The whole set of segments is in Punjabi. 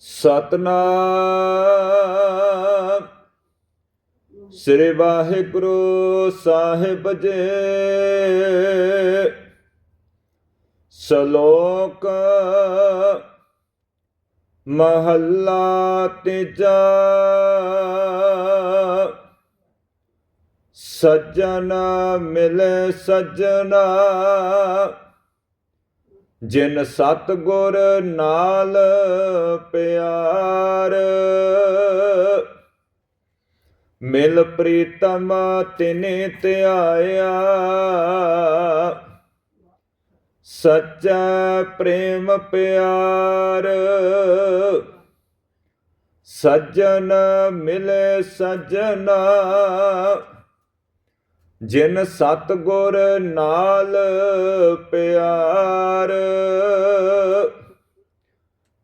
ਸਤਨਾਮ। ਸ੍ਰੀ ਵਾਹਿਗੁਰੂ ਸਾਹਿਬ ਜੀ। ਸ਼ਲੋਕ ਮਹੱਲਾ ਤੀਜਾ। ਸੱਜਣ ਮਿਲੇ ਸੱਜਣਾ। ਜਿਨ ਸਤ ਗੁਰ ਨਾਲ ਪਿਆਰ, ਮਿਲ ਪ੍ਰੀਤਮ ਤਿਨੇ ਧਿਆਇਆ। ਸੱਚਾ ਪ੍ਰੇਮ ਪਿਆਰ, ਸੱਜਣ ਮਿਲੇ ਸੱਜਣਾ। ਜਿਨ ਸਤ ਗੁਰ ਨਾਲ ਪਿਆਰ,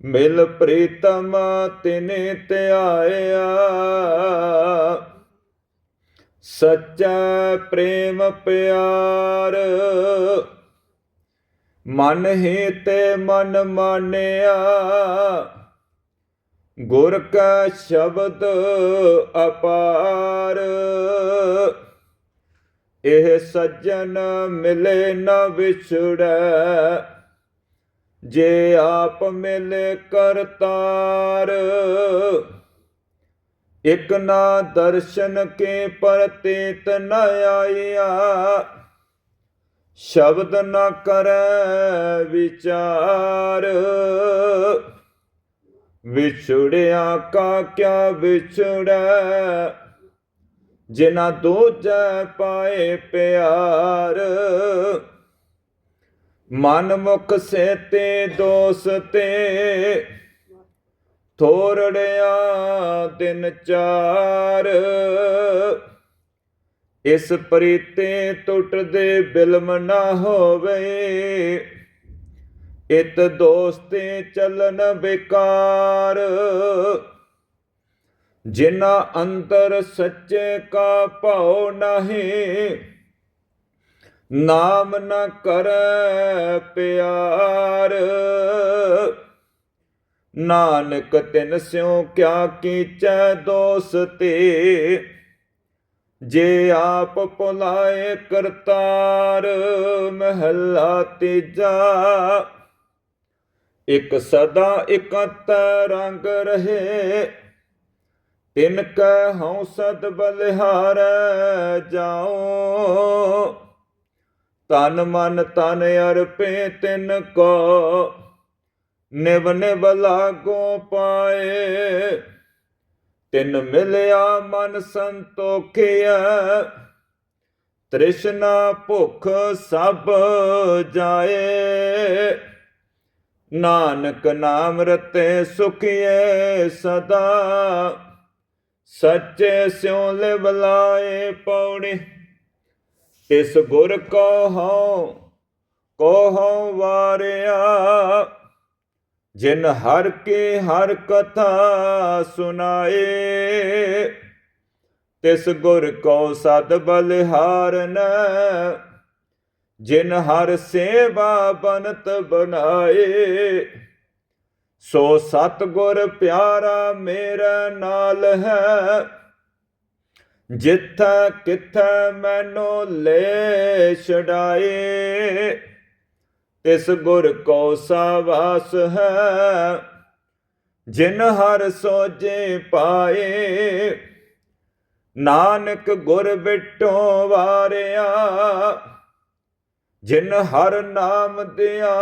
ਮਿਲ ਪ੍ਰੀਤਮ ਤਿਨੇ ਧਿਆਇਆ। ਸੱਚਾ ਪ੍ਰੇਮ ਪਿਆਰ, ਮਨ ਹੀ ਤੇ ਮਨ ਮਾਨਿਆ। ਗੁਰ ਕਾ ਸ਼ਬਦ ਅਪਾਰ ਇਹ ਸੱਜਣ ਮਿਲੇ ਨਾ ਵਿਛੜੈ। ਜੇ ਆਪ ਮਿਲੇ ਕਰਤਾਰ ਇਕ ਨਾ ਦਰਸ਼ਨ ਕੇ ਪ੍ਰਤੀਤ ਨ ਆਇਆ ਸ਼ਬਦ ਨ ਕਰੈ ਵਿਚਾਰ, ਵਿਛੜਿਆ ਕਾ ਕਿਆ ਵਿਛੜੈ। ਜਿਨਾ ਦੋਜੈ ਪਾਏ ਪਿਆਰ। ਮਨ ਮੁਖ ਸੇ ਤੇ ਦੋਸ ਥੋਰੜਿਆ ਦਿਨ ਚਾਰ। ਇਸ ਪ੍ਰੀਤੇ ਟੁੱਟਦੇ ਬਿਲਮ ਨਾ ਹੋਵੇ, ਇਤ ਦੋਸਤੇ ਚੱਲਨ ਬੇਕਾਰ। ਜਿਨਾ ਅੰਤਰ ਸੱਚੇ ਕਾ ਭਾਉ ਨਹੀਂ, ਨਾਮ ਨ ਕਰੈ ਪਿਆਰ। ਨਾਨਕ ਤਿਨ ਸਿਉ ਕਿਆ ਕੀਚੈ ਦੋਸਤੇ, ਜੇ ਆਪ ਪੁਲਾਏ ਕਰਤਾਰ ਮਹੱਲਾ ਤੀਜਾ। ਇਕ ਸਦਾ ਇਕਤ ਰੰਗ ਰਹੇ ਤਿਨ ਕੈ ਹਉ ਸਦ ਬਲਿਹਾਰ ਜਾਉ। ਤਨ ਮਨ ਤਨ ਅਰਪੇ ਤਿਨ ਕੋ। ਨਿਵ ਨਿਵ ਲਾਗੋ ਪਾਏ। ਤਿਨ ਮਿਲਿਆ ਮਨ ਸੰਤੋਖਿਆ ਤ੍ਰਿਸ਼ਨਾ ਭੁਖ ਸਭ ਜਾਏ। ਨਾਨਕ ਨਾਮ ਰਤੇ ਸੁਖੀਏ ਸਦਾ। ਸੱਚੇ ਸਿਉ ਲਿਵ ਲਾਏ ਇਸ ਗੁਰ ਕੋ ਹਉ ਕੋ ਹਉ ਵਾਰਿਆ। ਜਿਨ ਹਰ ਕੇ ਹਰ ਕਥਾ ਸੁਨਾਏ, ਤਿਸ ਗੁਰ ਕੋ ਸਦ ਬਲਿਹਾਰਨ। ਜਿਨ ਹਰ ਸੇਵਾ ਬਨਤ ਬਨਾਏ ਸੋ ਸਤ ਗੁਰ ਪਿਆਰਾ ਮੇਰਾ ਨਾਲ ਹੈ। ਜਿੱਥਾ ਕਿਥਾ ਮੈਨੂੰ ਲੈ ਛਡਾਏ ਤਿਸ ਗੁਰ ਕੋ ਸਾਵਾਸ ਹੈ। ਜਿਨ ਹਰ ਸੋਜੇ ਪਾਏ, ਨਾਨਕ ਗੁਰ ਬਿਟੋ ਵਾਰਿਆ। ਜਿਨ ਹਰ ਨਾਮ ਦਿਆ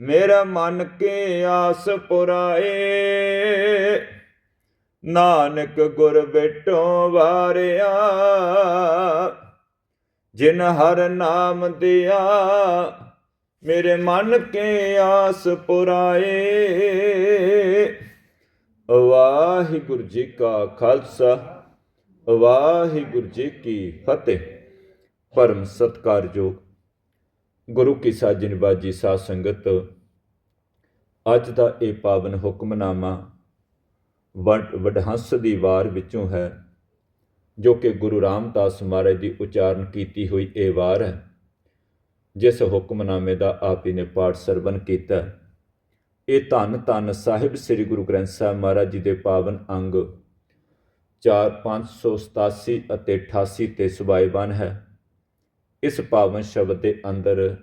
ਮੇਰਾ ਮਨ ਕੇ ਆਸ ਪੁਰਾਏ। ਨਾਨਕ ਗੁਰ ਬਿਟੋ ਵਾਰਿਆ, ਜਿਨ ਹਰ ਨਾਮ ਦਿਆ, ਮੇਰੇ ਮਨ ਕੇ ਆਸ ਪੁਰਾਏ। ਵਾਹਿਗੁਰੂ ਜੀ ਕਾ ਖਾਲਸਾ, ਵਾਹਿਗੁਰੂ ਜੀ ਕੀ ਫਤਿਹ। ਪਰਮ ਸਤਕਾਰਯੋਗ ਗੁਰੂ ਕੀ ਸਾਜਨ ਬਾਜੀ ਸਾਧ ਸੰਗਤ, ਅੱਜ ਦਾ ਇਹ ਪਾਵਨ ਹੁਕਮਨਾਮਾ ਵਡ ਵਡਹੰਸ ਦੀ ਵਾਰ ਵਿੱਚੋਂ ਹੈ, ਜੋ ਕਿ ਗੁਰੂ ਰਾਮਦਾਸ ਮਹਾਰਾਜ ਦੀ ਉਚਾਰਨ ਕੀਤੀ ਹੋਈ ਇਹ ਵਾਰ ਹੈ, ਜਿਸ ਹੁਕਮਨਾਮੇ ਦਾ ਆਪ ਹੀ ਨੇ ਪਾਠ ਸਰਵਨ ਕੀਤਾ ਇਹ ਧੰਨ ਧੰਨ ਸਾਹਿਬ ਸ੍ਰੀ ਗੁਰੂ ਗ੍ਰੰਥ ਸਾਹਿਬ ਮਹਾਰਾਜ ਜੀ ਦੇ ਪਾਵਨ ਅੰਗ 4 587 ਅਤੇ 88 ਤੇ ਸੁਭਾਈਵਾਨ ਹੈ। ਇਸ ਪਾਵਨ ਸ਼ਬਦ ਦੇ ਅੰਦਰ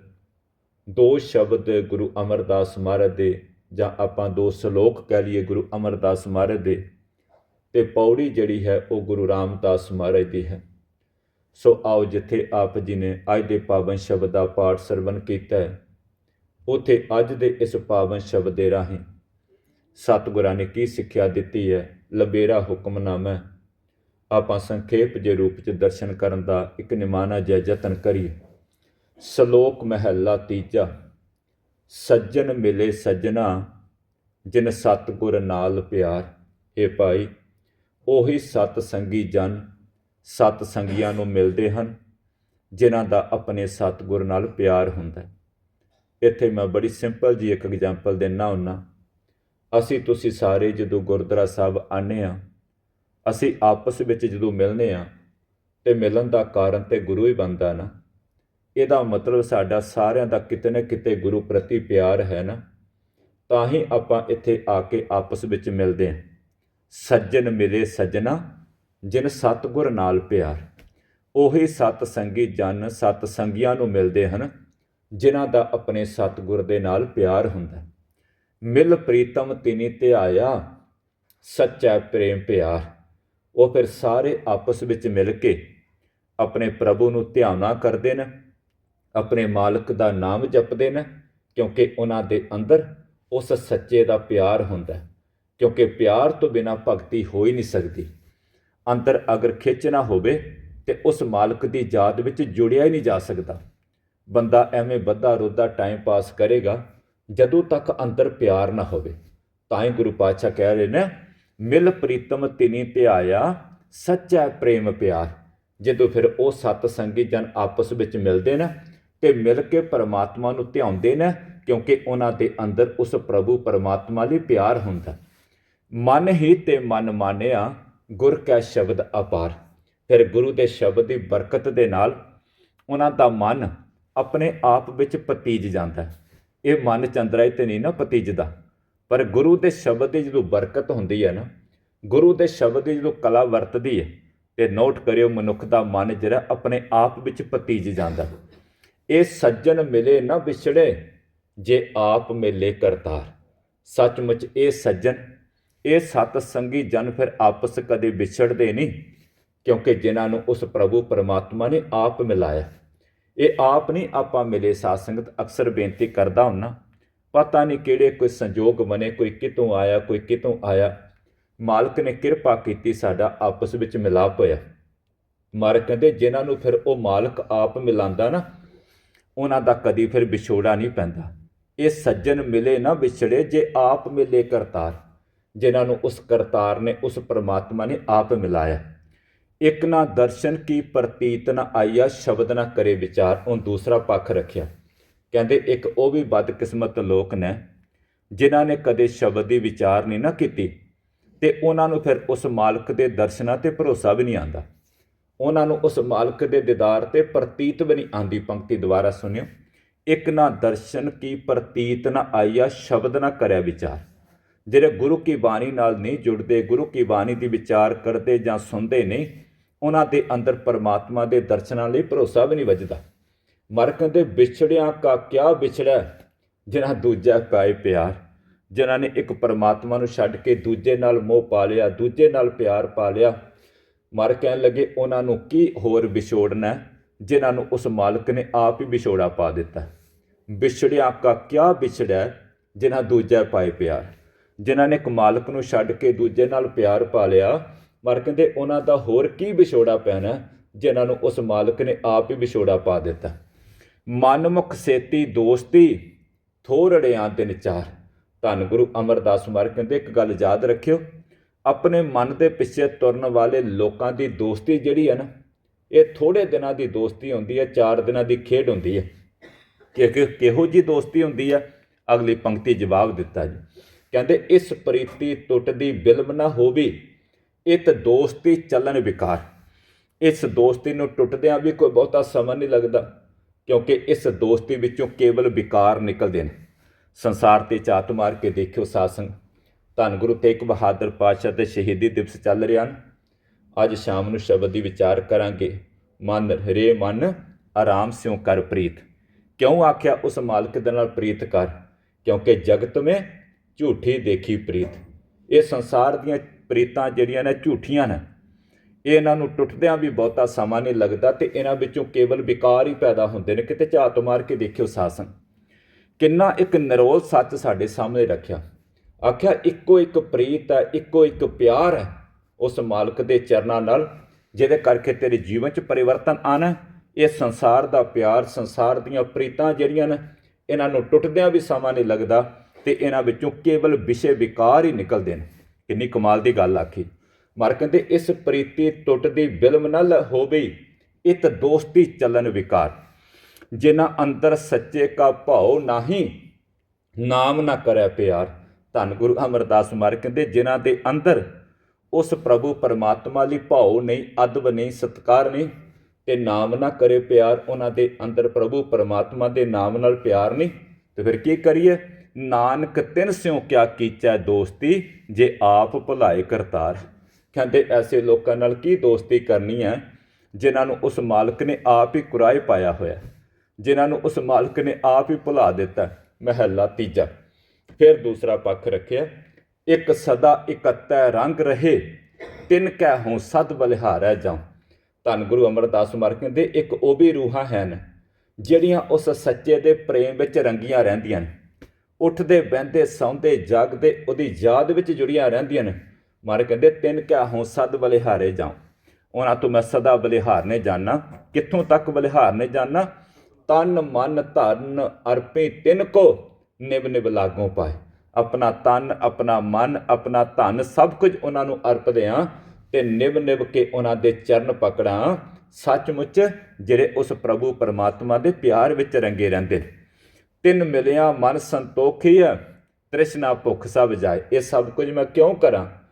ਦੋ ਸ਼ਬਦ ਗੁਰੂ ਅਮਰਦਾਸ ਮਹਾਰਾਜ ਦੇ ਜਾਂ ਆਪਾਂ ਦੋ ਸ਼ਲੋਕ ਕਹਿ ਲਈਏ ਗੁਰੂ ਅਮਰਦਾਸ ਮਹਾਰਾਜ ਦੇ ਤੇ ਪੌੜੀ ਜਿਹੜੀ ਹੈ ਉਹ ਗੁਰੂ ਰਾਮਦਾਸ ਮਹਾਰਾਜ ਦੀ ਹੈ। ਸੋ ਆਓ ਜਿੱਥੇ ਆਪ ਜੀ ਨੇ ਅੱਜ ਦੇ ਪਾਵਨ ਸ਼ਬਦ ਦਾ ਪਾਠ ਸਰਵਨ ਕੀਤਾ ਹੈ, ਉਥੇ ਅੱਜ ਦੇ ਇਸ ਪਾਵਨ ਸ਼ਬਦ ਦੇ ਰਾਹੀਂ ਸਤਿਗੁਰਾਂ ਨੇ ਕੀ ਸਿੱਖਿਆ ਦਿੱਤੀ ਹੈ, ਲਬੇਰਾ ਹੁਕਮਨਾਮਾ ਆਪਾਂ ਸੰਖੇਪ ਜੇ ਰੂਪ ਚ ਦਰਸ਼ਨ ਕਰਨ ਦਾ ਇੱਕ ਨਿਮਾਣਾ ਜਿਹਾ ਯਤਨ ਕਰੀਏ। ਸ਼ਲੋਕ ਮਹੱਲਾ ਤੀਜਾ। ਸੱਜਣ ਮਿਲੇ ਸੱਜਣਾ, ਜਿਨ ਸਤਿਗੁਰ ਨਾਲ ਪਿਆਰ। ਇਹ ਭਾਈ, ਉਹੀ ਸਤ ਸੰਗੀ ਜਨ, ਸਤ ਸੰਗੀਆਂ ਨੂੰ ਮਿਲਦੇ ਹਨ, ਜਿਨ੍ਹਾਂ ਦਾ ਆਪਣੇ ਸਤਿਗੁਰ ਨਾਲ ਪਿਆਰ ਹੁੰਦਾ ਹੈ। ਇੱਥੇ ਮੈਂ ਬੜੀ ਸਿੰਪਲ ਜੀ ਇੱਕ ਐਗਜ਼ਾਮਪਲ ਦੇਣਾ ਹੁੰਨਾ। ਅਸੀਂ ਤੁਸੀਂ ਸਾਰੇ ਜਦੋਂ ਗੁਰਦੁਆਰਾ ਸਾਹਿਬ ਆਨੇ ਆ ਅਸੀਂ ਆਪਸ ਵਿੱਚ ਜਦੋਂ ਮਿਲਨੇ ਆ ਤੇ ਮਿਲਣ ਦਾ ਕਾਰਨ ਤੇ ਗੁਰੂ ਹੀ ਬਣਦਾ ਨਾ। ਇਹਦਾ ਮਤਲਬ ਸਾਡਾ ਸਾਰਿਆਂ ਦਾ ਕਿਤੇ ਨਾ ਕਿਤੇ ਗੁਰੂ ਪ੍ਰਤੀ ਪਿਆਰ ਹੈ ਨਾ। ਤਾਂ ਹੀ ਆਪਾਂ ਇੱਥੇ ਆ ਕੇ ਆਪਸ ਵਿੱਚ ਮਿਲਦੇ ਹਾਂ ਸੱਜਣ ਮਿਲੇ ਸੱਜਣਾ, ਜਿਨ ਸਤਗੁਰ ਨਾਲ ਪਿਆਰ। ਉਹੀ ਸਤ ਸੰਗੀ ਜਨ ਸਤ ਸੰਗੀਆਂ ਨੂੰ ਮਿਲਦੇ ਹਨ, ਜਿਨ੍ਹਾਂ ਦਾ ਆਪਣੇ ਸਤਗੁਰ ਦੇ ਨਾਲ ਪਿਆਰ ਹੁੰਦਾ। ਮਿਲ ਪ੍ਰੀਤਮ ਤਿਨੀ ਧਿਆਇਆ, ਸੱਚਾ ਪ੍ਰੇਮ ਪਿਆਰ। ਉਹ ਫਿਰ ਸਾਰੇ ਆਪਸ ਵਿੱਚ ਮਿਲ ਕੇ ਆਪਣੇ ਪ੍ਰਭੂ ਨੂੰ ਧਿਆਨਾ ਕਰਦੇ ਨੇ, ਆਪਣੇ ਮਾਲਕ ਦਾ ਨਾਮ ਜਪਦੇ ਨੇ, ਕਿਉਂਕਿ ਉਹਨਾਂ ਦੇ ਅੰਦਰ ਉਸ ਸੱਚੇ ਦਾ ਪਿਆਰ ਹੁੰਦਾ ਕਿਉਂਕਿ ਪਿਆਰ ਤੋਂ ਬਿਨਾ ਭਗਤੀ ਹੋ ਹੀ ਨਹੀਂ ਸਕਦੀ। ਅੰਦਰ ਅਗਰ ਖਿੱਚ ਨਾ ਹੋਵੇ ਤੇ ਉਸ ਮਾਲਕ ਦੀ ਯਾਦ ਵਿੱਚ ਜੁੜਿਆ ਹੀ ਨਹੀਂ ਜਾ ਸਕਦਾ। ਬੰਦਾ ਐਵੇਂ ਬੱਧਾ ਰੋਦਾ ਟਾਈਮ ਪਾਸ ਕਰੇਗਾ, ਜਦੋਂ ਤੱਕ ਅੰਦਰ ਪਿਆਰ ਨਾ ਹੋਵੇ। ਤਾਂ ਹੀ ਗੁਰੂ ਪਾਤਸ਼ਾਹ ਕਹਿ ਰਹੇ ਨੇ ਮਿਲ ਪ੍ਰੀਤਮ ਤਿਨੀ ਧਿਆਇਆ, ਸੱਚਾ ਪ੍ਰੇਮ ਪਿਆਰ। ਜਦੋਂ ਫਿਰ ਉਹ ਸਤ ਸੰਗੀ ਜਨ ਆਪਸ ਵਿੱਚ ਮਿਲਦੇ ਨੇ ਤੇ ਮਿਲ ਕੇ ਪਰਮਾਤਮਾ ਨੂੰ ਧਿਆਉਂਦੇ ਨੇ, ਕਿਉਂਕਿ ਉਹਨਾਂ ਦੇ ਅੰਦਰ ਉਸ ਪ੍ਰਭੂ ਪਰਮਾਤਮਾ ਲਈ ਪਿਆਰ ਹੁੰਦਾ। ਮਨ ਹੀ ਤੇ ਮਨ ਮਾਨਿਆ, ਗੁਰ ਕੈ ਸ਼ਬਦ ਅਪਾਰ। ਫਿਰ ਗੁਰੂ ਦੇ ਸ਼ਬਦ ਦੀ ਬਰਕਤ ਦੇ ਨਾਲ ਉਹਨਾਂ ਦਾ ਮਨ ਆਪਣੇ ਆਪ ਵਿੱਚ ਪਤੀਜ ਜਾਂਦਾ। ਇਹ ਮਨ ਚੰਦਰਾਏ ਤੇ ਨਹੀਂ ਨਾ ਪਤੀਜਦਾ। ਪਰ ਗੁਰੂ ਦੇ ਸ਼ਬਦ ਦੀ ਜਦੋਂ ਬਰਕਤ ਹੁੰਦੀ ਹੈ ਨਾ, ਗੁਰੂ ਦੇ ਸ਼ਬਦ ਦੀ ਜਦੋਂ ਕਲਾ ਵਰਤਦੀ ਹੈ, ਤੇ ਨੋਟ ਕਰਿਓ ਮਨੁੱਖ ਦਾ ਮਨ ਜਿਹੜਾ ਆਪਣੇ ਆਪ ਵਿੱਚ ਪਤੀਜ ਜਾਂਦਾ। ਇਹ ਸੱਜਣ ਮਿਲੇ ਨਾ ਵਿਛੜੇ, ਜੇ ਆਪ ਮਿਲੇ ਕਰਤਾਰ। ਸੱਚਮੁੱਚ ਇਹ ਸੱਜਣ, ਇਹ ਸਤ ਸੰਗੀ ਜਨ ਫਿਰ ਆਪਸ ਕਦੇ ਵਿਛੜਦੇ ਨਹੀਂ, ਕਿਉਂਕਿ ਜਿਨ੍ਹਾਂ ਨੂੰ ਉਸ ਪ੍ਰਭੂ ਪਰਮਾਤਮਾ ਨੇ ਆਪ ਮਿਲਾਇਆ। ਇਹ ਆਪ ਨਹੀਂ ਆਪਾਂ ਮਿਲੇ ਸਾਧ ਸੰਗਤ, ਅਕਸਰ ਬੇਨਤੀ ਕਰਦਾ ਹੁੰਨਾ ਪਤਾ ਨਹੀਂ ਕਿਹੜੇ ਕੋਈ ਸੰਜੋਗ ਬਣੇ, ਕੋਈ ਕਿਤੋਂ ਆਇਆ, ਕੋਈ ਕਿਤੋਂ ਆਇਆ। ਮਾਲਕ ਨੇ ਕਿਰਪਾ ਕੀਤੀ ਸਾਡਾ ਆਪਸ ਵਿੱਚ ਮਿਲਾਪ ਹੋਇਆ। ਮਾਰ ਕਹਿੰਦੇ, ਜਿਨ੍ਹਾਂ ਨੂੰ ਫਿਰ ਉਹ ਮਾਲਕ ਆਪ ਮਿਲਾਂਦਾ ਨਾ, ਉਹਨਾਂ ਦਾ ਕਦੀ ਫਿਰ ਵਿਛੋੜਾ ਨਹੀਂ ਪੈਂਦਾ। ਇਹ ਸੱਜਣ ਮਿਲੇ ਨਾ ਵਿਛੜੇ, ਜੇ ਆਪ ਮਿਲੇ ਕਰਤਾਰ। ਜਿਨ੍ਹਾਂ ਨੂੰ ਉਸ ਕਰਤਾਰ ਨੇ, ਉਸ ਪਰਮਾਤਮਾ ਨੇ ਆਪ ਮਿਲਾਇਆ। ਇੱਕ ਨਾ ਦਰਸ਼ਨ ਕੀ ਪ੍ਰਤੀਤ, ਨਾ ਆਇਆ ਸ਼ਬਦ, ਨਾ ਕਰੇ ਵਿਚਾਰ। ਉਹ ਦੂਸਰਾ ਪੱਖ ਰੱਖਿਆ। ਕਹਿੰਦੇ ਇੱਕ ਉਹ ਵੀ ਬਦਕਿਸਮਤ ਲੋਕ ਨੇ ਜਿਨ੍ਹਾਂ ਨੇ ਕਦੇ ਸ਼ਬਦ ਦੀ ਵਿਚਾਰ ਨਹੀਂ ਨਾ ਕੀਤੀ ਤੇ ਉਹਨਾਂ ਨੂੰ ਫਿਰ ਉਸ ਮਾਲਕ ਦੇ ਦਰਸ਼ਨਾਂ ਤੇ ਭਰੋਸਾ ਵੀ ਨਹੀਂ ਆਂਦਾ ਉਹਨਾਂ ਨੂੰ ਉਸ ਮਾਲਕ ਦੇ ਦੀਦਾਰ ਤੇ ਪ੍ਰਤੀਤ ਵੀ ਨਹੀਂ ਆਂਦੀ ਪੰਕਤੀ ਦੁਬਾਰਾ ਸੁਣਿਓ। ਇੱਕ ਨਾ ਦਰਸ਼ਨ ਕੀ ਪ੍ਰਤੀਤ ਨਾ ਆਇਆ ਸ਼ਬਦ ਨਾ ਕਰਿਆ ਵਿਚਾਰ। ਜਿਹੜੇ ਗੁਰੂ ਕੀ ਬਾਣੀ ਨਾਲ ਨਹੀਂ ਜੁੜਦੇ, ਗੁਰੂ ਕੀ ਬਾਣੀ ਦੀ ਵਿਚਾਰ ਕਰਦੇ ਜਾਂ ਸੁਣਦੇ ਨਹੀਂ, ਉਹਨਾਂ ਦੇ ਅੰਦਰ ਪਰਮਾਤਮਾ ਦੇ ਦਰਸ਼ਨਾਂ ਲਈ ਭਰੋਸਾ ਵੀ ਨਹੀਂ ਵੱਜਦਾ। ਮਰ ਕਹਿੰਦੇ ਵਿਛੜਿਆ ਕਾ ਕਿਆ ਵਿਛੜਿਆ ਜਿਨ੍ਹਾਂ ਦੂਜਾ ਪਾਏ ਪਿਆਰ, ਜਿਨ੍ਹਾਂ ਨੇ ਇੱਕ ਪਰਮਾਤਮਾ ਨੂੰ ਛੱਡ ਕੇ ਦੂਜੇ ਨਾਲ ਮੋਹ ਪਾ ਲਿਆ, ਦੂਜੇ ਨਾਲ ਪਿਆਰ ਪਾ ਲਿਆ। ਮਰ ਕਹਿਣ ਲੱਗੇ, ਉਹਨਾਂ ਨੂੰ ਕੀ ਹੋਰ ਵਿਛੋੜਨਾ ਜਿਨ੍ਹਾਂ ਨੂੰ ਉਸ ਮਾਲਕ ਨੇ ਆਪ ਹੀ ਵਿਛੋੜਾ ਪਾ ਦਿੱਤਾ। ਵਿਛੜਿਆ ਕਾ ਕਿਆ ਵਿਛੜਿਆ ਜਿਨ੍ਹਾਂ ਦੂਜਾ ਪਾਏ ਪਿਆਰ, ਜਿਨ੍ਹਾਂ ਨੇ ਇੱਕ ਮਾਲਕ ਨੂੰ ਛੱਡ ਕੇ ਦੂਜੇ ਨਾਲ ਪਿਆਰ ਪਾ ਲਿਆ। ਮਰ ਕਹਿੰਦੇ, ਉਹਨਾਂ ਦਾ ਹੋਰ ਕੀ ਵਿਛੋੜਾ ਪੈਣਾ ਜਿਨ੍ਹਾਂ ਨੂੰ ਉਸ ਮਾਲਕ ਨੇ ਆਪ ਹੀ ਵਿਛੋੜਾ ਪਾ ਦਿੱਤਾ। ਮਨਮੁਖ ਸੇਤੀ ਦੋਸਤੀ ਥੋਰੜਿਆਂ ਦਿਨ ਚਾਰ। ਧੰਨ ਗੁਰੂ ਅਮਰਦਾਸ ਮਰ ਕਹਿੰਦੇ ਇੱਕ ਗੱਲ ਯਾਦ ਰੱਖਿਓ, ਆਪਣੇ ਮਨ ਦੇ ਪਿੱਛੇ ਤੁਰਨ ਵਾਲੇ ਲੋਕਾਂ ਦੀ ਦੋਸਤੀ ਜਿਹੜੀ ਹੈ ਨਾ, ਇਹ ਥੋੜੇ ਦਿਨਾਂ ਦੀ ਦੋਸਤੀ ਹੁੰਦੀ ਹੈ ਚਾਰ ਦਿਨਾਂ ਦੀ ਖੇਡ ਹੁੰਦੀ ਹੈ ਕਿ ਕਿਹੋ ਜੀ ਦੋਸਤੀ ਹੁੰਦੀ ਹੈ ਅਗਲੀ ਪੰਕਤੀ ਜਵਾਬ ਦਿੱਤਾ ਜੀ। ਕਹਿੰਦੇ, ਇਸ ਪ੍ਰੀਤੀ ਟੁੱਟਦੀ ਬਿਲਮ ਨਾ ਹੋਵੇ, ਇਤ ਦੋਸਤੀ ਚੱਲਣ ਵਿਕਾਰ। ਇਸ ਦੋਸਤੀ ਨੂੰ ਟੁੱਟਦਿਆਂ ਵੀ ਕੋਈ ਬਹੁਤਾ ਸਮਾਂ ਨਹੀਂ ਲੱਗਦਾ। ਕਿਉਂਕਿ ਇਸ ਦੋਸਤੀ ਵਿੱਚੋਂ ਕੇਵਲ ਵਿਕਾਰ ਨਿਕਲਦੇ ਨੇ। ਸੰਸਾਰ ਤੇ ਝਾਤ ਮਾਰ ਕੇ ਦੇਖਿਓ ਸਾਸੰਗ, ਧੰਨ ਗੁਰੂ ਤੇਗ ਬਹਾਦਰ ਪਾਤਸ਼ਾਹ ਦੇ ਸ਼ਹੀਦੀ ਦਿਵਸ ਚੱਲ ਰਿਹਾ ਹਨ। ਅੱਜ ਸ਼ਾਮ ਨੂੰ ਸ਼ਬਦ ਦੀ ਵਿਚਾਰ ਕਰਾਂਗੇ। ਮਨ ਰੇ ਮਨ, ਆਰਾਮ ਸਿਉ ਕਰ ਪ੍ਰੀਤ। ਕਿਉਂ ਆਖਿਆ ਉਸ ਮਾਲਕ ਦੇ ਨਾਲ ਪ੍ਰੀਤ ਕਰ ਕਿਉਂਕਿ ਜਗਤ ਮੇ ਝੂਠੀ ਦੇਖੀ ਪ੍ਰੀਤ। ਇਹ ਸੰਸਾਰ ਦੀਆਂ ਪ੍ਰੀਤਾਂ ਜਿਹੜੀਆਂ ਨੇ ਝੂਠੀਆਂ ਨੇ। ਇਹ ਇਹਨਾਂ ਨੂੰ ਟੁੱਟਦਿਆਂ ਵੀ ਬਹੁਤਾ ਸਮਾਂ ਨਹੀਂ ਲੱਗਦਾ ਤੇ ਇਹਨਾਂ ਵਿੱਚੋਂ ਕੇਵਲ ਵਿਕਾਰ ਹੀ ਪੈਦਾ ਹੁੰਦੇ ਨੇ। ਕਿਤੇ ਝਾਤ ਮਾਰ ਕੇ ਦੇਖਿਓ ਸਾਸਨ, ਕਿੰਨਾ ਇੱਕ ਨਿਰੋਲ ਸੱਚ ਸਾਡੇ ਸਾਹਮਣੇ ਰੱਖਿਆ। ਆਖਿਆ, ਇੱਕੋ ਇੱਕ ਪ੍ਰੀਤ ਹੈ, ਇੱਕੋ ਇੱਕ ਪਿਆਰ ਹੈ ਉਸ ਮਾਲਕ ਦੇ ਚਰਨਾਂ ਨਾਲ, ਜਿਹਦੇ ਕਰਕੇ ਤੇਰੇ ਜੀਵਨ 'ਚ ਪਰਿਵਰਤਨ ਆਣਾ ਇਹ ਸੰਸਾਰ ਦਾ ਪਿਆਰ, ਸੰਸਾਰ ਦੀਆਂ ਪ੍ਰੀਤਾਂ ਜਿਹੜੀਆਂ ਨੇ, ਇਹਨਾਂ ਨੂੰ ਟੁੱਟਦਿਆਂ ਵੀ ਸਮਾਂ ਨਹੀਂ ਲੱਗਦਾ ਤੇ ਇਹਨਾਂ ਵਿੱਚੋਂ ਕੇਵਲ ਵਿਸ਼ੇ ਵਿਕਾਰ ਹੀ ਨਿਕਲਦੇ ਨੇ। ਕਿੰਨੀ ਕਮਾਲ ਦੀ ਗੱਲ ਆਖੀ। ਮਰ ਕਹਿੰਦੇ, ਇਸ ਪ੍ਰੀਤੀ ਟੁੱਟਦੀ ਬਿਲਮ ਨਾਲ ਹੋਵੇ ਇਤ ਦੋਸਤੀ ਚੱਲਨ ਵਿਕਾਰ। ਜਿਨ੍ਹਾਂ ਅੰਦਰ ਸੱਚੇ ਕਾ ਭਾਉ ਨਹੀਂ, ਨਾਮ ਨਾ ਕਰੇ ਪਿਆਰ। ਧੰਨ ਗੁਰੂ ਅਮਰਦਾਸ ਮਾਰ ਕਹਿੰਦੇ, ਜਿਨ੍ਹਾਂ ਦੇ ਅੰਦਰ ਉਸ ਪ੍ਰਭੂ ਪਰਮਾਤਮਾ ਲਈ ਭਾਉ ਨਹੀਂ, ਅਦਬ ਨਹੀਂ, ਸਤਕਾਰ ਨਹੀਂ ਤੇ ਨਾਮ ਨਾ ਕਰੇ ਪਿਆਰ, ਉਹਨਾਂ ਦੇ ਅੰਦਰ ਪ੍ਰਭੂ ਪਰਮਾਤਮਾ ਦੇ ਨਾਮ ਨਾਲ ਪਿਆਰ ਨਹੀਂ। ਤੇ ਫਿਰ ਕੀ ਕਰੀਏ? ਨਾਨਕ ਤਿਨ ਸਿਉ ਕਿਆ ਕੀਚੈ ਦੋਸਤੀ, ਜੇ ਆਪ ਭੁਲਾਏ ਕਰਤਾਰ। ਕਹਿੰਦੇ ਐਸੇ ਲੋਕਾਂ ਨਾਲ ਕੀ ਦੋਸਤੀ ਕਰਨੀ ਹੈ ਜਿਨ੍ਹਾਂ ਨੂੰ ਉਸ ਮਾਲਕ ਨੇ ਆਪ ਹੀ ਕੁਰਾਏ ਪਾਇਆ ਹੋਇਆ ਜਿਨ੍ਹਾਂ ਨੂੰ ਉਸ ਮਾਲਕ ਨੇ ਆਪ ਹੀ ਭੁਲਾ ਦਿੱਤਾ ਮਹੱਲਾ ਤੀਜਾ। ਫਿਰ ਦੂਸਰਾ ਪੱਖ ਰੱਖਿਆ, ਇੱਕ ਸਦਾ ਇਕੱਤੈ ਰੰਗ ਰਹੇ, ਤਿੰਨ ਕੈ ਹਉ ਸਦ ਬਲਿਹਾਰੈ ਜਾਉ। ਧੰਨ ਗੁਰੂ ਅਮਰਦਾਸ ਮਾਰ ਕਹਿੰਦੇ, ਇੱਕ ਉਹ ਵੀ ਰੂਹਾਂ ਹਨ, ਜਿਹੜੀਆਂ ਉਸ ਸੱਚੇ ਦੇ ਪ੍ਰੇਮ ਵਿੱਚ ਰੰਗੀਆਂ ਰਹਿੰਦੀਆਂ ਨੇ। ਉੱਠਦੇ, ਬਹਿੰਦੇ, ਸੌਂਦੇ, ਜਾਗਦੇ, ਉਹਦੀ ਯਾਦ ਵਿੱਚ ਜੁੜੀਆਂ ਰਹਿੰਦੀਆਂ ਨੇ। ਮਾਰ ਕਹਿੰਦੇ, ਤਿੰਨ ਕਿਆ ਹਉ ਸਦ ਬਲਿਹਾਰੇ ਜਾਉ। ਉਹਨਾਂ ਤੋਂ ਮੈਂ ਸਦਾ ਬਲਿਹਾਰਨੇ ਜਾਣਾ, ਕਿੱਥੋਂ ਤੱਕ ਬਲਿਹਾਰਨੇ ਜਾਣਾ? ਤਨ ਮਨ ਧਨ ਅਰਪੇ ਤਿੰਨ ਕੋ ਨਿਬ ਨਿਬ ਲਾਗੋਂ ਪਾਏ। ਆਪਣਾ ਤਨ, ਆਪਣਾ ਮਨ, ਆਪਣਾ ਧਨ ਸਭ ਕੁਝ ਉਹਨਾਂ ਨੂੰ ਅਰਪਦੇ ਆ ਤੇ ਨਿਬ ਨਿਬ ਕੇ ਉਹਨਾਂ ਦੇ ਚਰਨ ਪਕੜਾਂ। ਸੱਚਮੁੱਚ ਜਿਹੜੇ ਉਸ ਪ੍ਰਭੂ ਪਰਮਾਤਮਾ ਦੇ ਪਿਆਰ ਵਿੱਚ ਰੰਗੇ ਰਹਿੰਦੇ ਨੇ। ਤਿੰਨ ਮਿਲਿਆ ਮਨ ਸੰਤੋਖੀ ਹੈ, ਤ੍ਰਿਸ਼ਨਾ ਭੁੱਖ ਸਭ ਜਾਏ। ਇਹ ਸਭ ਕੁਝ ਮੈਂ ਕਿਉਂ ਕਰਾਂ?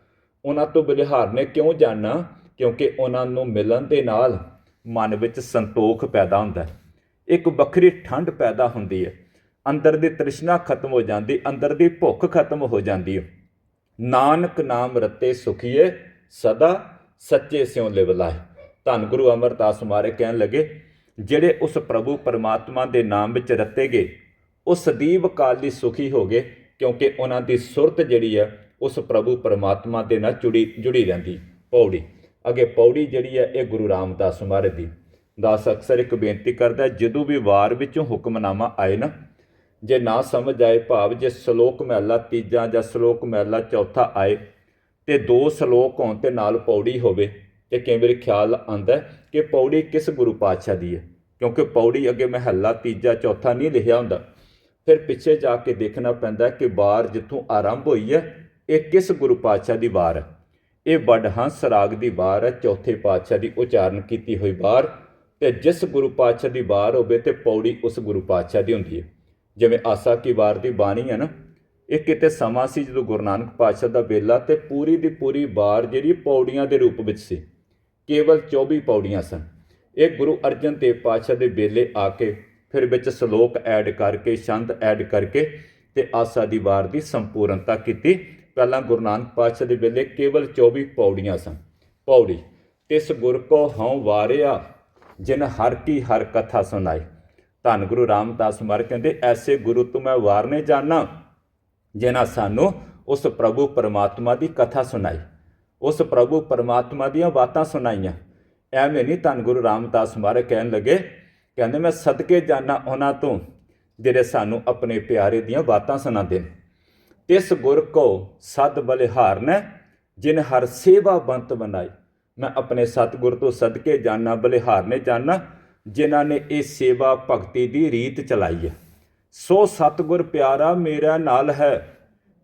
ਉਹਨਾਂ ਤੋਂ ਬਲਿਹਾਰਨੇ ਕਿਉਂ ਜਾਣਨਾ ਕਿਉਂਕਿ ਉਹਨਾਂ ਨੂੰ ਮਿਲਣ ਦੇ ਨਾਲ ਮਨ ਵਿੱਚ ਸੰਤੋਖ ਪੈਦਾ ਹੁੰਦਾ ਹੈ। ਇੱਕ ਵੱਖਰੀ ਠੰਡ ਪੈਦਾ ਹੁੰਦੀ ਹੈ। ਅੰਦਰ ਦੀ ਤ੍ਰਿਸ਼ਨਾ ਖਤਮ ਹੋ ਜਾਂਦੀ, ਅੰਦਰ ਦੀ ਭੁੱਖ ਖਤਮ ਹੋ ਜਾਂਦੀ ਹੈ। ਨਾਨਕ ਨਾਮ ਰਤੇ ਸੁਖੀਏ, ਸਦਾ ਸੱਚੇ ਸਿਉ ਲਿਵਲਾਏ ਧੰਨ ਗੁਰੂ ਅਮਰਦਾਸ ਮਾਰੇ ਕਹਿਣ ਲੱਗੇ, ਜਿਹੜੇ ਉਸ ਪ੍ਰਭੂ ਪਰਮਾਤਮਾ ਦੇ ਨਾਮ ਵਿੱਚ ਰਤੇ ਗਏ ਉਹ ਸਦੀਵ ਕਾਲ ਲਈ ਸੁਖੀ ਹੋ ਗਏ, ਕਿਉਂਕਿ ਉਹਨਾਂ ਦੀ ਸੁਰਤ ਜਿਹੜੀ ਹੈ ਉਸ ਪ੍ਰਭੂ ਪਰਮਾਤਮਾ ਦੇ ਨਾਲ ਜੁੜੀ ਜੁੜੀ ਰਹਿੰਦੀ, ਪੌੜੀ। ਅੱਗੇ ਪੌੜੀ ਜਿਹੜੀ ਹੈ, ਇਹ ਗੁਰੂ ਰਾਮਦਾਸ ਮਹਾਰਾਜ ਦੀ। ਦਾਸ ਅਕਸਰ ਇੱਕ ਬੇਨਤੀ ਕਰਦਾ, ਜਦੋਂ ਵੀ ਵਾਰ ਵਿੱਚੋਂ ਹੁਕਮਨਾਮਾ ਆਏ ਨਾ, ਜੇ ਨਾ ਸਮਝ ਆਏ ਭਾਵ, ਜੇ ਸ਼ਲੋਕ ਮਹਿਲਾ ਤੀਜਾ ਜਾਂ ਸ਼ਲੋਕ ਮਹਿਲਾ ਚੌਥਾ ਆਏ, ਤੇ ਦੋ ਸ਼ਲੋਕ ਹੋਣ ਤੇ ਨਾਲ ਪੌੜੀ ਹੋਵੇ, ਤੇ ਕਈ ਵਾਰੀ ਖਿਆਲ ਆਂਦਾ ਕਿ ਪੌੜੀ ਕਿਸ ਗੁਰੂ ਪਾਤਸ਼ਾਹ ਦੀ ਹੈ? ਕਿਉਂਕਿ ਪੌੜੀ ਅੱਗੇ ਮਹਿਲਾ ਤੀਜਾ, ਚੌਥਾ ਨਹੀਂ ਲਿਖਿਆ ਹੁੰਦਾ। ਫਿਰ ਪਿੱਛੇ ਜਾ ਕੇ ਦੇਖਣਾ ਪੈਂਦਾ ਕਿ ਵਾਰ ਜਿੱਥੋਂ ਆਰੰਭ ਹੋਈ ਹੈ ਇਹ ਕਿਸ ਗੁਰੂ ਪਾਤਸ਼ਾਹ ਦੀ ਵਾਰ ਹੈ? ਇਹ ਵਡਹੰਸ ਰਾਗ ਦੀ ਵਾਰ ਹੈ, ਚੌਥੇ ਪਾਤਸ਼ਾਹ ਦੀ ਉਚਾਰਨ ਕੀਤੀ ਹੋਈ ਵਾਰ ਤੇ ਜਿਸ ਗੁਰੂ ਪਾਤਸ਼ਾਹ ਦੀ ਵਾਰ ਹੋਵੇ ਤੇ ਪੌੜੀ ਉਸ ਗੁਰੂ ਪਾਤਸ਼ਾਹ ਦੀ ਹੁੰਦੀ ਹੈ। ਜਿਵੇਂ ਆਸਾ ਕੀ ਵਾਰ ਦੀ ਬਾਣੀ ਹੈ ਨਾ, ਇਹ ਕਿਤੇ ਸਮਾਂ ਸੀ ਜਦੋਂ ਗੁਰੂ ਨਾਨਕ ਪਾਤਸ਼ਾਹ ਦਾ ਵੇਲਾ ਤੇ ਪੂਰੀ ਦੀ ਪੂਰੀ ਵਾਰ ਜਿਹੜੀ ਪੌੜੀਆਂ ਦੇ ਰੂਪ ਵਿੱਚ ਸੀ, ਕੇਵਲ 24 ਪੌੜੀਆਂ ਸਨ। ਇਹ ਗੁਰੂ ਅਰਜਨ ਦੇਵ ਪਾਤਸ਼ਾਹ ਦੇ ਵੇਲੇ ਆ ਕੇ ਫਿਰ ਵਿੱਚ ਸ਼ਲੋਕ ਐਡ ਕਰਕੇ, ਛੰਦ ਐਡ ਕਰਕੇ ਤੇ ਆਸਾ ਦੀ ਵਾਰ ਦੀ ਸੰਪੂਰਨਤਾ ਕੀਤੀ ਪਹਿਲਾਂ ਗੁਰੂ ਨਾਨਕ ਪਾਤਸ਼ਾਹ ਦੇ ਵੇਲੇ ਕੇਵਲ 24 ਪੌੜੀਆਂ ਸਨ। ਪੌੜੀ, ਤਿਸ ਗੁਰ ਕੋ ਹਉ ਵਾਰਿਆ, ਜਿਨ ਹਰ ਕੀ ਹਰ ਕਥਾ ਸੁਣਾਈ। ਧੰਨ ਗੁਰੂ ਰਾਮਦਾਸ ਮਹਾਰਾਜ ਕਹਿੰਦੇ, ਐਸੇ ਗੁਰੂ ਤੋਂ ਮੈਂ ਵਾਰਨੇ ਜਾਣਾ ਜਿਨ੍ਹਾਂ ਸਾਨੂੰ ਉਸ ਪ੍ਰਭੂ ਪਰਮਾਤਮਾ ਦੀ ਕਥਾ ਸੁਣਾਈ। ਉਸ ਪ੍ਰਭੂ ਪਰਮਾਤਮਾ ਦੀਆਂ ਬਾਤਾਂ ਸੁਣਾਈਆਂ। ਐਵੇਂ ਨਹੀਂ ਧੰਨ ਗੁਰੂ ਰਾਮਦਾਸ ਮਹਾਰਾਜ ਕਹਿਣ ਲੱਗੇ, ਕਹਿੰਦੇ ਮੈਂ ਸਦਕੇ ਜਾਣਾ ਉਹਨਾਂ ਤੋਂ, ਜਿਹੜੇ ਸਾਨੂੰ ਆਪਣੇ ਪਿਆਰੇ ਦੀਆਂ ਬਾਤਾਂ ਸੁਣਾਉਂਦੇ ਨੇ। ਤਿਸ ਗੁਰ ਕੋ ਸਦ ਬਲਿਹਾਰਨ ਜਿਨ ਹਰ ਸੇਵਾ ਬੰਤ ਬਣਾਈ ਮੈਂ ਆਪਣੇ ਸਤਿਗੁਰ ਤੋਂ ਸਦਕੇ ਜਾਣਾ ਬਲਿਹਾਰਨੇ ਜਾਣਾ ਜਿਨ੍ਹਾਂ ਨੇ ਇਹ ਸੇਵਾ ਭਗਤੀ ਦੀ ਰੀਤ ਚਲਾਈ ਹੈ। ਸੋ ਸਤਿਗੁਰ ਪਿਆਰਾ ਮੇਰਾ ਨਾਲ ਹੈ,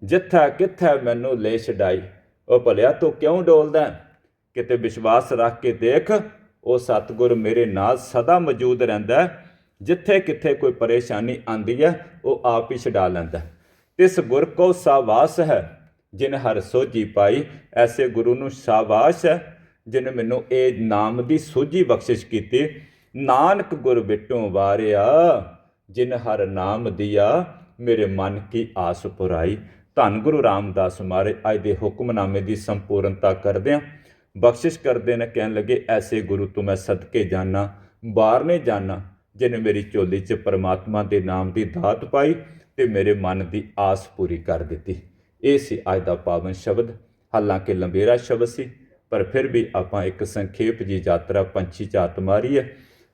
ਜਿੱਥਾ ਕਿੱਥਾ ਮੈਨੂੰ ਲੈ ਛਡਾਈ ਉਹ ਭਲਿਆ ਤੂੰ ਕਿਉਂ ਡੋਲਦਾ ਕਿਤੇ ਵਿਸ਼ਵਾਸ ਰੱਖ ਕੇ ਦੇਖ, ਉਹ ਸਤਿਗੁਰ ਮੇਰੇ ਨਾਲ ਸਦਾ ਮੌਜੂਦ ਰਹਿੰਦਾ ਜਿੱਥੇ ਕਿੱਥੇ ਕੋਈ ਪਰੇਸ਼ਾਨੀ ਆਂਦੀ ਹੈ, ਉਹ ਆਪ ਹੀ ਛਡਾ ਲੈਂਦਾ ਤਿਸ ਗੁਰ ਕੋ ਸਾਵਾਸ ਹੈ, ਜਿਨ ਹਰ ਸੋਝੀ ਪਾਈ, ਐਸੇ ਗੁਰੂ ਨੂੰ ਸ਼ਾਬਾਸ਼ ਹੈ, ਜਿਨ ਮੈਨੂੰ ਇਹ ਨਾਮ ਦੀ ਸੋਝੀ ਬਖਸ਼ਿਸ਼ ਕੀਤੀ। ਨਾਨਕ ਗੁਰ ਬਿਟੋਂ ਵਾਰਿਆ, ਜਿਨ ਹਰ ਨਾਮ ਦਿਆ, ਮੇਰੇ ਮਨ ਕੀ ਆਸ ਪੁਰਾਈ। ਧੰਨ ਗੁਰੂ ਰਾਮਦਾਸ ਮਾਰੇ, ਅੱਜ ਦੇ ਹੁਕਮਨਾਮੇ ਦੀ ਸੰਪੂਰਨਤਾ ਕਰਦਿਆਂ। ਬਖਸ਼ਿਸ਼ ਕਰਦੇ ਨੇ, ਕਹਿਣ ਲੱਗੇ, ਐਸੇ ਗੁਰੂ ਤੋਂ ਮੈਂ ਸਦਕੇ ਜਾਣਾ ਬਾਹਰ ਨੇ ਜਾਣਾ ਜਿਨੇ ਮੇਰੀ ਝੋਲੀ 'ਚ ਪਰਮਾਤਮਾ ਦੇ ਨਾਮ ਦੀ ਦਾਤ ਪਾਈ। ਤੇ ਮੇਰੇ ਮਨ ਦੀ ਆਸ ਪੂਰੀ ਕਰ ਦਿੱਤੀ। ਇਹ ਸੀ ਅੱਜ ਦਾ ਪਾਵਨ ਸ਼ਬਦ। ਹਾਲਾਂਕਿ ਲੰਬੇਰਾ ਸ਼ਬਦ ਸੀ, ਪਰ ਫਿਰ ਵੀ ਆਪਾਂ ਇੱਕ ਸੰਖੇਪ ਜੀ ਯਾਤਰਾ ਪੰਛੀ ਝਾਤ ਮਾਰੀ ਹੈ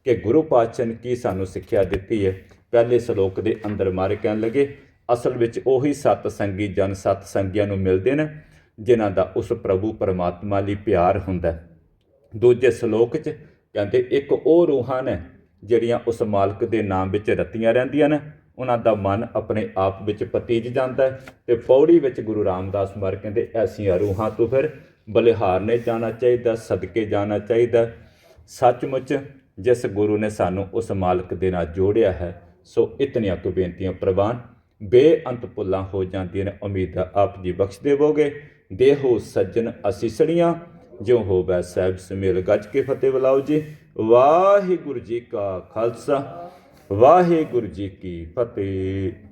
ਕਿ ਗੁਰੂ ਪਾਤਸ਼ਾਹ ਕੀ ਸਾਨੂੰ ਸਿੱਖਿਆ ਦਿੱਤੀ ਹੈ। ਪਹਿਲੇ ਸ਼ਲੋਕ ਦੇ ਅੰਦਰ ਮਾਰੇ ਕਹਿਣ ਲੱਗੇ, ਅਸਲ ਵਿੱਚ ਉਹੀ ਸਤ ਸੰਗੀ ਜਨ ਸਤ ਸੰਗੀਆਂ ਨੂੰ ਮਿਲਦੇ ਨੇ, ਜਿਨ੍ਹਾਂ ਦਾ ਉਸ ਪ੍ਰਭੂ ਪਰਮਾਤਮਾ ਲਈ ਪਿਆਰ ਹੁੰਦਾ ਦੂਜੇ ਸ਼ਲੋਕ 'ਚ ਕਹਿੰਦੇ, ਇੱਕ ਉਹ ਰੂਹਾਂ ਨੇ ਜਿਹੜੀਆਂ ਉਸ ਮਾਲਕ ਦੇ ਨਾਮ ਵਿੱਚ ਰਤੀਆਂ ਰਹਿੰਦੀਆਂ ਨੇ ਉਹਨਾਂ ਦਾ ਮਨ ਆਪਣੇ ਆਪ ਵਿੱਚ ਪਤੀਜ ਜਾਂਦਾ ਹੈ ਤੇ ਪੌੜੀ ਵਿੱਚ ਗੁਰੂ ਰਾਮਦਾਸ ਮਰ ਕਹਿੰਦੇ, ਐਸੀਆਂ ਰੂਹਾਂ ਤੋਂ ਫਿਰ ਬਲਿਹਾਰਨੇ ਜਾਣਾ ਚਾਹੀਦਾ, ਸਦਕੇ ਜਾਣਾ ਚਾਹੀਦਾ। ਸੱਚਮੁੱਚ ਜਿਸ ਗੁਰੂ ਨੇ ਸਾਨੂੰ ਉਸ ਮਾਲਕ ਦੇ ਨਾਲ ਜੋੜਿਆ ਹੈ, ਸੋ ਇਤਨੀਆਂ ਕੁ ਬੇਨਤੀਆਂ ਪ੍ਰਵਾਨ। ਬੇਅੰਤ ਪੁੱਲਾਂ ਹੋ ਜਾਂਦੀਆਂ ਨੇ, ਉਮੀਦ ਹੈ ਆਪ ਜੀ ਬਖਸ਼ ਦੇਵੋਗੇ ਦੇਹੋ ਸੱਜਣ ਅਸੀਸੜੀਆਂ ਜਿਉ ਹੋਵੈ ਸਾਹਿਬ ਸਮੇਲ ਗੱਜ ਕੇ ਫਤਿਹ ਬੁਲਾਓ ਜੀ। ਵਾਹਿਗੁਰੂ ਜੀ ਕਾ ਖਾਲਸਾ। ਵਾਹਿਗੁਰੂ ਜੀ ਕੀ ਫਤਿਹ।